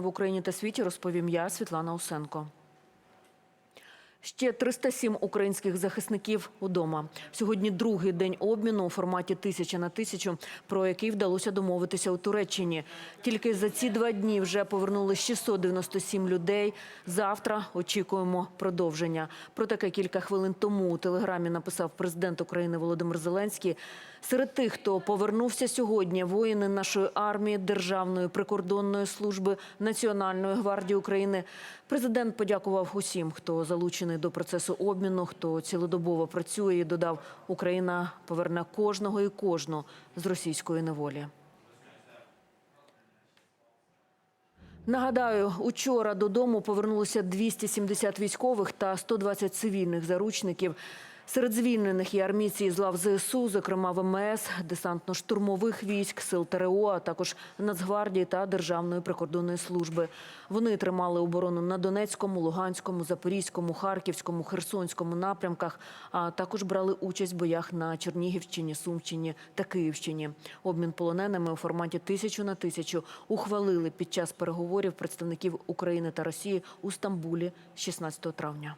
в Україні та світі розповім я, Світлана Усенко. Ще 307 українських захисників удома. Сьогодні другий день обміну у форматі тисяча на тисячу, про який вдалося домовитися у Туреччині. Тільки за ці два дні вже повернули 697 людей. Завтра очікуємо продовження. Про таке кілька хвилин тому у телеграмі написав президент України Володимир Зеленський. Серед тих, хто повернувся сьогодні, воїни нашої армії, Державної прикордонної служби, Національної гвардії України. Президент подякував усім, хто залучений до процесу обміну, хто цілодобово працює і додав, Україна поверне кожного і кожну з російської неволі. Нагадаю, учора додому повернулося 270 військових та 120 цивільних заручників. Серед звільнених є армійці із лав ЗСУ, зокрема ВМС, десантно-штурмових військ, сил ТРО, а також Нацгвардії та Державної прикордонної служби. Вони тримали оборону на Донецькому, Луганському, Запорізькому, Харківському, Херсонському напрямках, а також брали участь в боях на Чернігівщині, Сумщині та Київщині. Обмін полоненими у форматі тисячу на тисячу ухвалили під час переговорів представників України та Росії у Стамбулі 16 травня.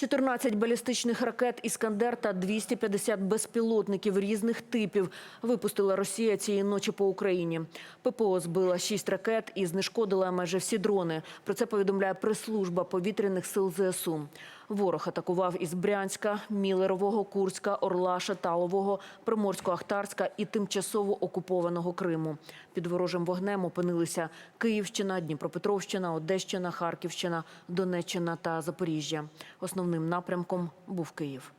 14 балістичних ракет «Іскандер» та 250 безпілотників різних типів випустила Росія цієї ночі по Україні. ППО збила 6 ракет і знешкодила майже всі дрони. Про це повідомляє прес-служба повітряних сил ЗСУ. Ворог атакував із Брянська, Мілерового, Курська, Орла, Шаталового, Приморсько-Ахтарська і тимчасово окупованого Криму. Під ворожим вогнем опинилися Київщина, Дніпропетровщина, Одещина, Харківщина, Донеччина та Запоріжжя. Основним напрямком був Київ.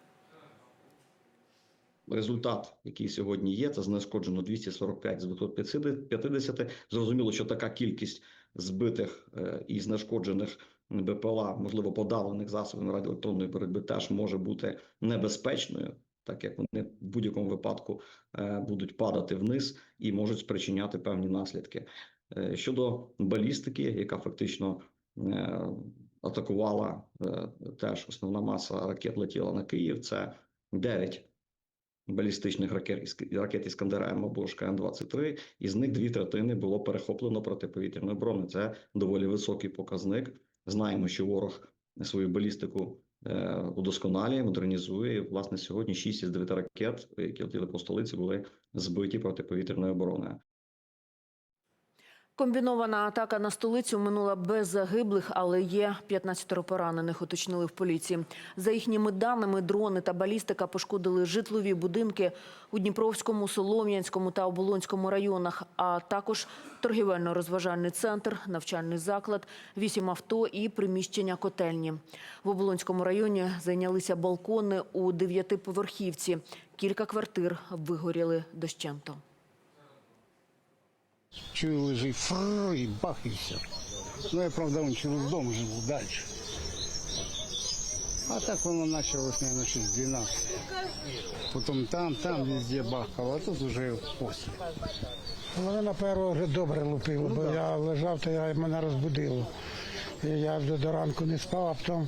Результат, який сьогодні є, це знешкоджено 245 з 250. Зрозуміло, що така кількість збитих е, і знешкоджених БПЛА, можливо, подавлених засобами радіоелектронної боротьби, теж може бути небезпечною, так як вони в будь-якому випадку е, будуть падати вниз і можуть спричиняти певні наслідки. Е, Щодо балістики, яка фактично е, атакувала е, теж основна маса ракет летіла на Київ. Це 9 балістичних ракет ракет Іскандера М або ж КН-23, із них дві третини було перехоплено протиповітряної оборони. Це доволі високий показник. Знаємо, що ворог свою балістику е, удосконалює, модернізує. І, власне, сьогодні 6 із 9 ракет, які летіли по столиці, були збиті протиповітряною обороною. Комбінована атака на столицю минула без загиблих, але є 15 поранених, уточнили в поліції. За їхніми даними, дрони та балістика пошкодили житлові будинки у Дніпровському, Солом'янському та Оболонському районах, а також торгівельно-розважальний центр, навчальний заклад, вісім авто і приміщення котельні. В Оболонському районі зайнялися балкони у дев'ятиповерхівці. Кілька квартир вигоріли дощенту. Чую, лежить фрррр, і бах, і все. Ну, я, правда, он через дом живу далі. А так воно почалось, наверное, ще з 12. Потім там, там везде бахало, а тут уже після. Вони на першого вже добре лупили, бо я лежав, то я мене розбудило. І я вже до ранку не спав, а потім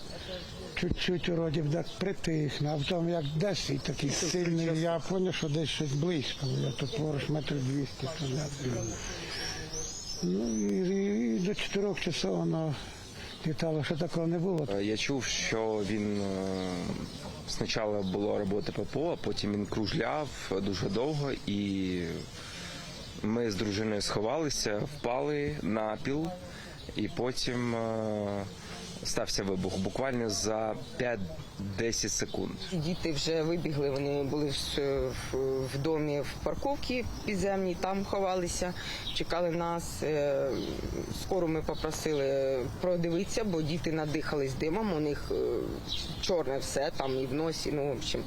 чуть-чуть вроді б так притих, а потім як десь і такий сильний, я зрозумів, що десь щось близько. Я тут поруч метрів 200 туди. Ну і, і до 4 часов воно літало, що такого не було. Е, Я чув, що він е, спочатку було роботи ППО, а потім він кружляв дуже довго, і ми з дружиною сховалися, впали на піл, і потім е, стався вибух буквально за 5-10 секунд. Діти вже вибігли, вони були в, в, домі в парковці підземній, там ховалися, чекали нас. Е, Скоро ми попросили продивитися, бо діти надихались димом, у них е, чорне все там і в носі. Ну, в общем,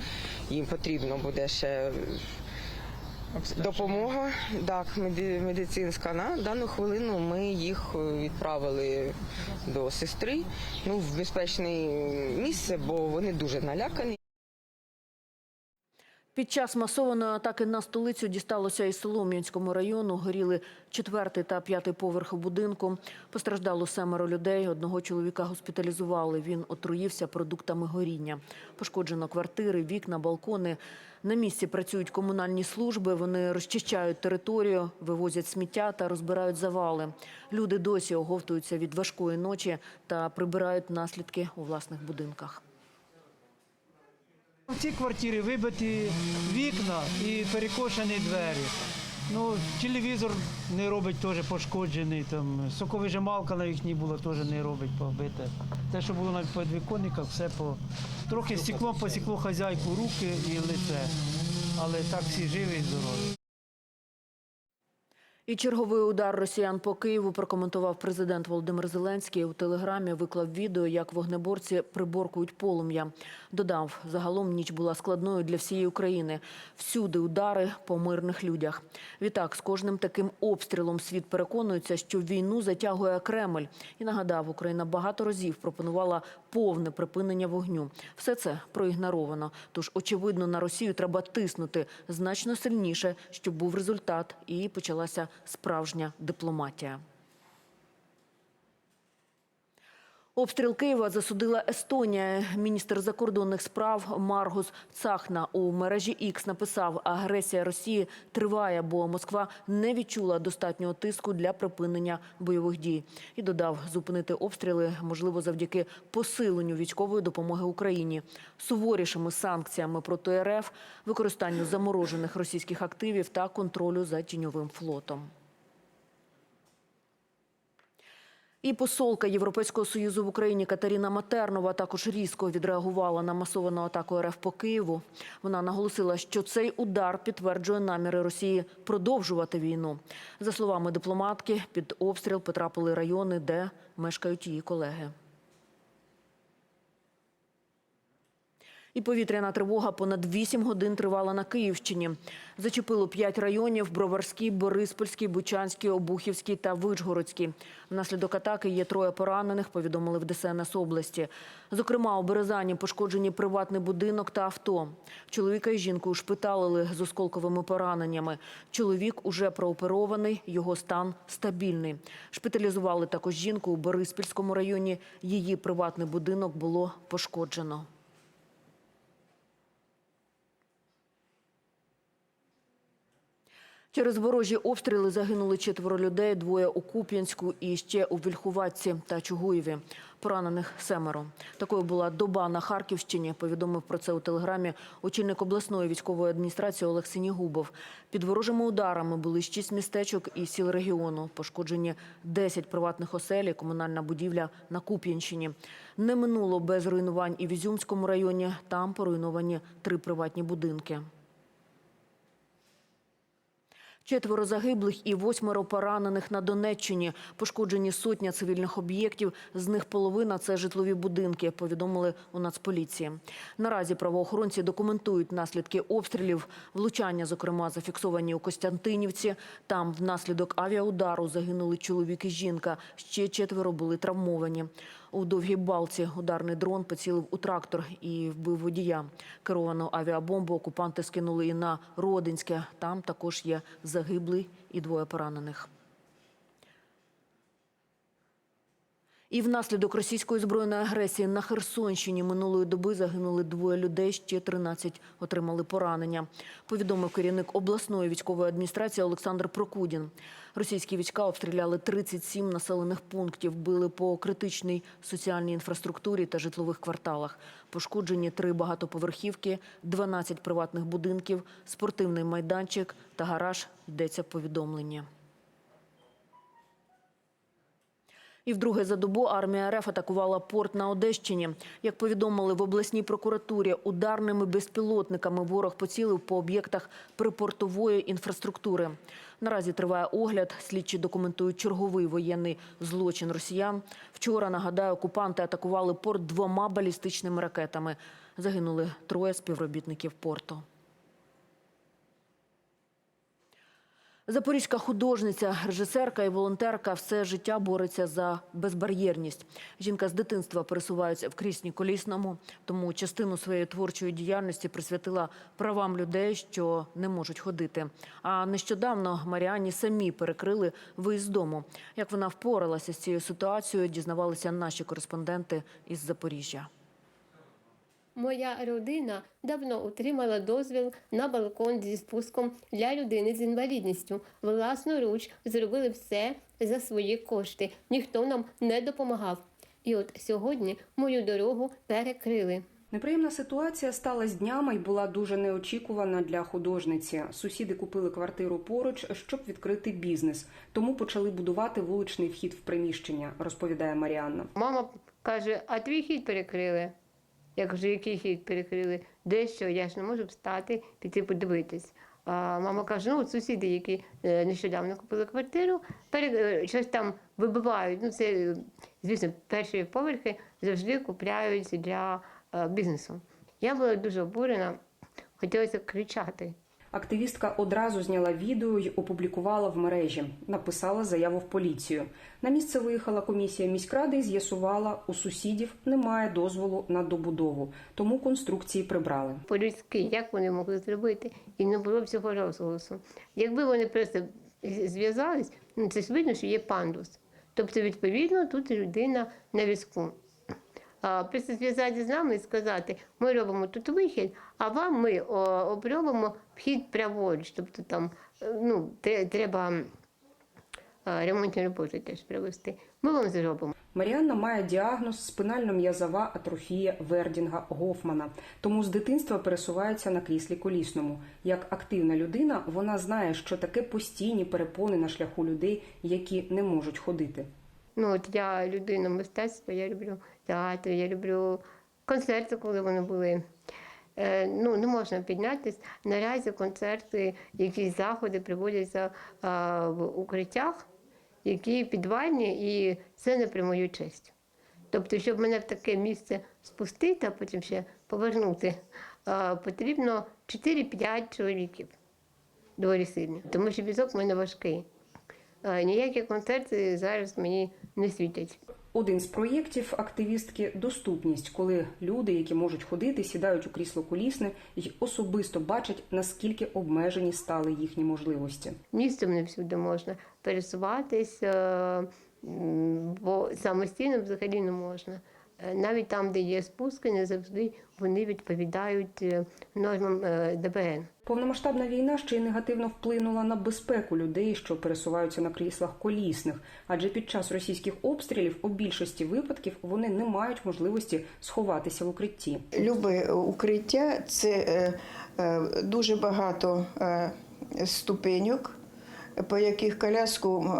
їм потрібно буде ще допомога. Так, меди- медицинська. На дану хвилину ми їх е, відправили до сестри ну, в безпечне місце, бо вони дуже налякані. Під час масованої атаки на столицю дісталося і Солом'янському району. Горіли четвертий та п'ятий поверхи будинку. Постраждало семеро людей. Одного чоловіка госпіталізували. Він отруївся продуктами горіння. Пошкоджено квартири, вікна, балкони. На місці працюють комунальні служби. Вони розчищають територію, вивозять сміття та розбирають завали. Люди досі оговтуються від важкої ночі та прибирають наслідки у власних будинках. В цій квартирі вибиті вікна і перекошені двері. Ну, телевізор не робить теж пошкоджений. Там соковижималка на їхній була теж не робить побите. Те, що було на підвіконниках, все по трохи стеклом посікло хазяйку руки і лице. Але так всі живі і здорові. І черговий удар росіян по Києву прокоментував президент Володимир Зеленський. У телеграмі виклав відео, як вогнеборці приборкують полум'я. Додав, загалом ніч була складною для всієї України. Всюди удари по мирних людях. Відтак, з кожним таким обстрілом світ переконується, що війну затягує Кремль. І нагадав, Україна багато разів пропонувала повне припинення вогню. Все це проігноровано. Тож, очевидно, на Росію треба тиснути значно сильніше, щоб був результат і почалася справжня дипломатія. Обстріл Києва засудила Естонія. Міністр закордонних справ Маргус Цахна у мережі X написав, агресія Росії триває, бо Москва не відчула достатнього тиску для припинення бойових дій. І додав, зупинити обстріли можливо завдяки посиленню військової допомоги Україні, суворішими санкціями проти РФ, використанню заморожених російських активів та контролю за тіньовим флотом. І посолка Європейського союзу в Україні Катерина Матернова також різко відреагувала на масовану атаку РФ по Києву. Вона наголосила, що цей удар підтверджує наміри Росії продовжувати війну. За словами дипломатки, під обстріл потрапили райони, де мешкають її колеги. І повітряна тривога понад 8 годин тривала на Київщині. Зачепило 5 районів – Броварський, Бориспольський, Бучанський, Обухівський та Вишгородський. Внаслідок атаки є троє поранених, повідомили в ДСНС області. Зокрема, у Березані пошкоджені приватний будинок та авто. Чоловіка і жінку ушпиталили з осколковими пораненнями. Чоловік уже прооперований, його стан стабільний. Шпиталізували також жінку у Бориспільському районі. Її приватний будинок було пошкоджено. Через ворожі обстріли загинули четверо людей, двоє у Куп'янську і ще у Вільхуватці та Чугуєві. Поранених семеро. Такою була доба на Харківщині. Повідомив про це у телеграмі очільник обласної військової адміністрації Олег Синігубов. Під ворожими ударами були шість містечок і сіл регіону. Пошкоджені 10 приватних осель, і комунальна будівля на Куп'янщині. Не минуло без руйнувань і в Ізюмському районі. Там поруйновані три приватні будинки. Четверо загиблих і восьмеро поранених на Донеччині. Пошкоджені сотня цивільних об'єктів. З них половина – це житлові будинки, повідомили у Нацполіції. Наразі правоохоронці документують наслідки обстрілів. Влучання, зокрема, зафіксовані у Костянтинівці. Там внаслідок авіаудару загинули чоловік і жінка. Ще четверо були травмовані. У Довгій Балці ударний дрон поцілив у трактор і вбив водія. Керовану авіабомбу окупанти скинули і на Родинське. Там також є загиблий і двоє поранених. І внаслідок російської збройної агресії на Херсонщині минулої доби загинули двоє людей, ще 13 отримали поранення. Повідомив керівник обласної військової адміністрації Олександр Прокудін. Російські війська обстріляли 37 населених пунктів, били по критичній соціальній інфраструктурі та житлових кварталах. Пошкоджені три багатоповерхівки, 12 приватних будинків, спортивний майданчик та гараж, йдеться в І вдруге за добу армія РФ атакувала порт на Одещині. Як повідомили в обласній прокуратурі, ударними безпілотниками ворог поцілив по об'єктах припортової інфраструктури. Наразі триває огляд. Слідчі документують черговий воєнний злочин росіян. Вчора, нагадаю, окупанти атакували порт двома балістичними ракетами. Загинули троє співробітників порту. Запорізька художниця, режисерка і волонтерка все життя бореться за безбар'єрність. Жінка з дитинства пересувається в кріслі колісному, тому частину своєї творчої діяльності присвятила правам людей, що не можуть ходити. А нещодавно Маріані самі перекрили виїзд з дому. Як вона впоралася з цією ситуацією, дізнавалися наші кореспонденти із Запоріжжя. Моя родина давно отримала дозвіл на балкон зі спуском для людини з інвалідністю. Власноруч зробили все за свої кошти. Ніхто нам не допомагав. І от сьогодні мою дорогу перекрили. Неприємна ситуація сталася днями і була дуже неочікувана для художниці. Сусіди купили квартиру поруч, щоб відкрити бізнес, тому почали будувати вуличний вхід в приміщення, розповідає Маріанна. Мама каже: а твій хід перекрили. Я кажу, який хід перекрили? Де що? Я ж не можу встати, піти подивитись. А мама каже: ну, от сусіди, які е, нещодавно купили квартиру, пере... е, щось там вибивають. Ну, це, звісно, перші поверхи завжди купляють для е, бізнесу. Я була дуже обурена, хотілося кричати. Активістка одразу зняла відео й опублікувала в мережі. Написала заяву в поліцію. На місце виїхала комісія міськради і з'ясувала, у сусідів немає дозволу на добудову, тому конструкції прибрали. По-людськи, як вони могли зробити? І не було всього розголосу. Якби вони просто зв'язались, ну це ж видно, що є пандус. Тобто, відповідно, тут людина на візку. А, Просто зв'язати з нами і сказати, ми робимо тут вихід, а вам ми обробимо вхід праворуч. Тобто там е, ну, треба е, ремонтні роботи теж провести. Ми вам зробимо. Маріанна має діагноз спинально-м'язова атрофія Вердінга Гофмана, тому з дитинства пересувається на кріслі колісному. Як активна людина, вона знає, що таке постійні перепони на шляху людей, які не можуть ходити. Ну, от я людина мистецтва, я люблю театр, я люблю концерти, коли вони були. Е, ну, не можна піднятися. Наразі концерти, якісь заходи проводяться а, в укриттях, які підвальні, і це не при мою честь. Тобто, щоб мене в таке місце спустити, а потім ще повернути, а, потрібно 4-5 чоловіків доволі сильно, тому що візок в мене важкий. Ніякі концерти зараз мені не світять. Один з проєктів активістки доступність, коли люди, які можуть ходити, сідають у крісло колісне і особисто бачать, наскільки обмежені стали їхні можливості. Містом не всюди можна пересуватись, е, бо самостійно взагалі не можна. Е, Навіть там, де є спуски, не завжди вони відповідають е, нормам е, ДБН. Повномасштабна війна ще й негативно вплинула на безпеку людей, що пересуваються на кріслах колісних, адже під час російських обстрілів у більшості випадків вони не мають можливості сховатися в укритті. Любе укриття це дуже багато ступеньок, по яких коляску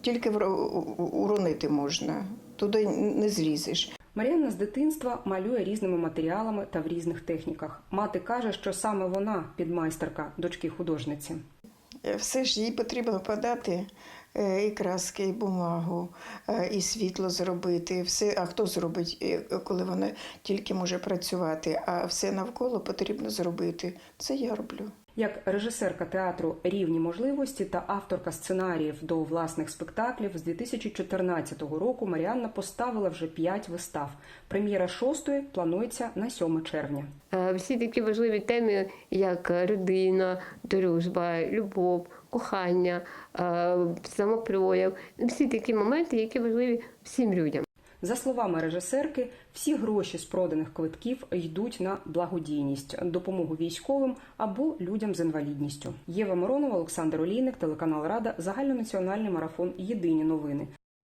тільки уронити можна. Туди не злізеш. Мар'яна з дитинства малює різними матеріалами та в різних техніках. Мати каже, що саме вона підмайстерка дочки художниці. Е, Все ж їй потрібно подати е, і краски, і бумагу, е, і світло зробити. Все, а хто зробить, коли вона тільки може працювати, а все навколо потрібно зробити. Це я роблю. Як режисерка театру Рівні можливості та авторка сценаріїв до власних спектаклів з 2014 року Маріанна поставила вже п'ять вистав. Прем'єра шостої планується на 7 червня. Е, Всі такі важливі теми, як родина, дружба, любов, кохання, е, самопрояв, всі такі моменти, які важливі всім людям. За словами режисерки, всі гроші з проданих квитків йдуть на благодійність, допомогу військовим або людям з інвалідністю. Єва Миронова, Олександр Олійник, телеканал Рада, загальнонаціональний марафон Єдині новини.